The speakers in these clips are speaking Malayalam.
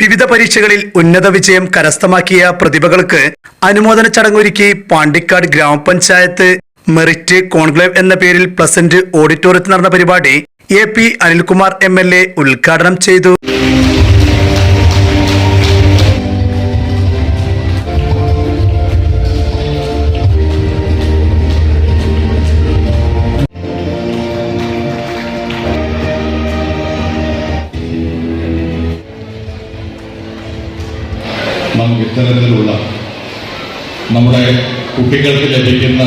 വിവിധ പരീക്ഷകളിൽ ഉന്നത വിജയം കരസ്ഥമാക്കിയ പ്രതിഭകൾക്ക് അനുമോദന ചടങ്ങൊരുക്കി പാണ്ടിക്കാട് ഗ്രാമപഞ്ചായത്ത് മെറിറ്റ് കോൺക്ലേവ് എന്ന പേരിൽ പ്ലസന്റ് ഓഡിറ്റോറിയത്തിൽ നടന്ന പരിപാടി A P Anilkumar M L A ഉദ്ഘാടനം ചെയ്തു. നമുക്ക് ഇത്തരത്തിലുള്ള നമ്മുടെ കുട്ടികൾക്ക് ലഭിക്കുന്ന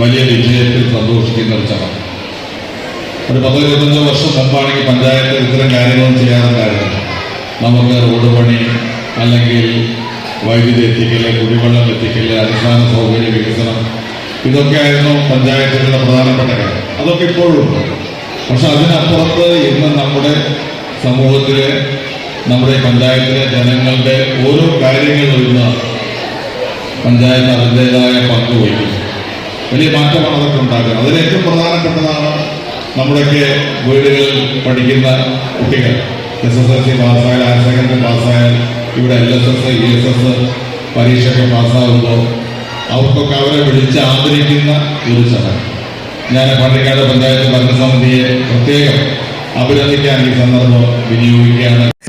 വലിയ വിജയത്തിൽ സന്തോഷിക്കുന്ന ഒരു ചടങ്ങ്. ഒരു പത്ത് ഇരുപത്തഞ്ചോ വർഷം മുമ്പാണെങ്കിൽ പഞ്ചായത്ത് ഇത്തരം കാര്യങ്ങളും ചെയ്യാറുണ്ടായിരുന്നു. നമുക്ക് റോഡ് പണി അല്ലെങ്കിൽ വൈദ്യുതി എത്തിക്കൽ കുടിവെള്ളം എത്തിക്കൽ അടിസ്ഥാന സൗകര്യ വികസനം ഇതൊക്കെയായിരുന്നു പഞ്ചായത്തുകളുടെ പ്രധാനപ്പെട്ട കാര്യം. അതൊക്കെ ഇപ്പോഴും ഉണ്ട്. പക്ഷെ അതിനപ്പുറത്ത് ഇന്ന് നമ്മുടെ സമൂഹത്തിലെ നമ്മുടെ പഞ്ചായത്തിലെ ജനങ്ങളുടെ ഓരോ കാര്യങ്ങളും പഞ്ചായത്ത് അതിന്റെതായ പങ്ക് വഹിക്കും വലിയ മാറ്റമാണ് അതൊക്കെ ഉണ്ടാക്കുന്നത്. അതിൽ ഏറ്റവും പ്രധാനപ്പെട്ടതാണ് നമ്മുടെയൊക്കെ വീടുകളിൽ പഠിക്കുന്ന കുട്ടികൾ. എസ് എസ് എൽ സി പാസ്സായാൽ ഹയർ സെക്കൻഡറി പാസ്സായാൽ ഇവിടെ L S S E S S പരീക്ഷയൊക്കെ പാസ്സാകുമ്പോൾ അവർക്കൊക്കെ അവരെ വിളിച്ച് ആദരിക്കുന്ന ഒരു ചടങ്ങ്. ഞാൻ പള്ളിക്കാട് പഞ്ചായത്ത് ഭരണസമിതിയെ പ്രത്യേകം അഭിനന്ദിക്കാൻ ഈ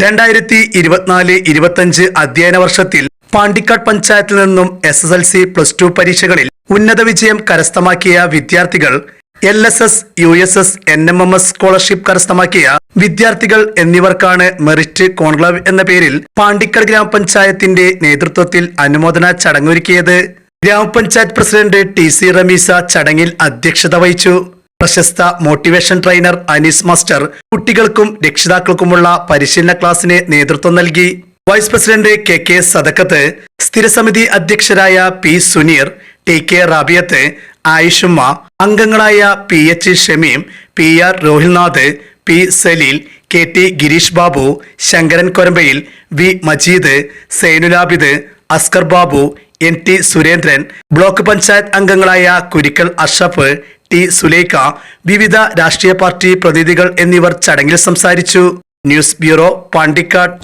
രണ്ടായിരത്തി ഇരുപത്തിനാല് ഇരുപത്തഞ്ച് അധ്യയന വർഷത്തിൽ പാണ്ടിക്കാട് പഞ്ചായത്തിൽ നിന്നും S S L C plus two പരീക്ഷകളിൽ ഉന്നത വിജയം കരസ്ഥമാക്കിയ വിദ്യാർത്ഥികൾ L S S U S S N M M S scholarship കരസ്ഥമാക്കിയ വിദ്യാർത്ഥികൾ എന്നിവർക്കാണ് മെറിറ്റ് കോൺക്ലേവ് എന്ന പേരിൽ പാണ്ടിക്കാട് ഗ്രാമപഞ്ചായത്തിന്റെ നേതൃത്വത്തിൽ അനുമോദന ചടങ്ങൊരുക്കിയത്. ഗ്രാമപഞ്ചായത്ത് പ്രസിഡന്റ് ടി സി റമീസ ചടങ്ങിൽ അധ്യക്ഷത വഹിച്ചു. പ്രശസ്ത മോട്ടിവേഷൻ ട്രെയിനർ അനീസ് മാസ്റ്റർ കുട്ടികൾക്കും രക്ഷിതാക്കൾക്കുമുള്ള പരിശീലന ക്ലാസ്സിന് നേതൃത്വം നൽകി. Vice president K K Sadakkath സ്ഥിരസമിതി അധ്യക്ഷരായ P Suneer T K Rabiyath Ayishumma അംഗങ്ങളായ P H Shameem P R Rohilnath P Saleel K T Girish Babu Sankaran Korambayil V Majeed Sainulabid Askar Babu N T Surendran block panchayat അംഗങ്ങളായ കുരിക്കൽ അഷഫ് ടി സുലേഖ വിവിധ രാഷ്ട്രീയ പാർട്ടി പ്രതിനിധികൾ എന്നിവർ ചടങ്ങിൽ സംസാരിച്ചു. News bureau Pandikkad.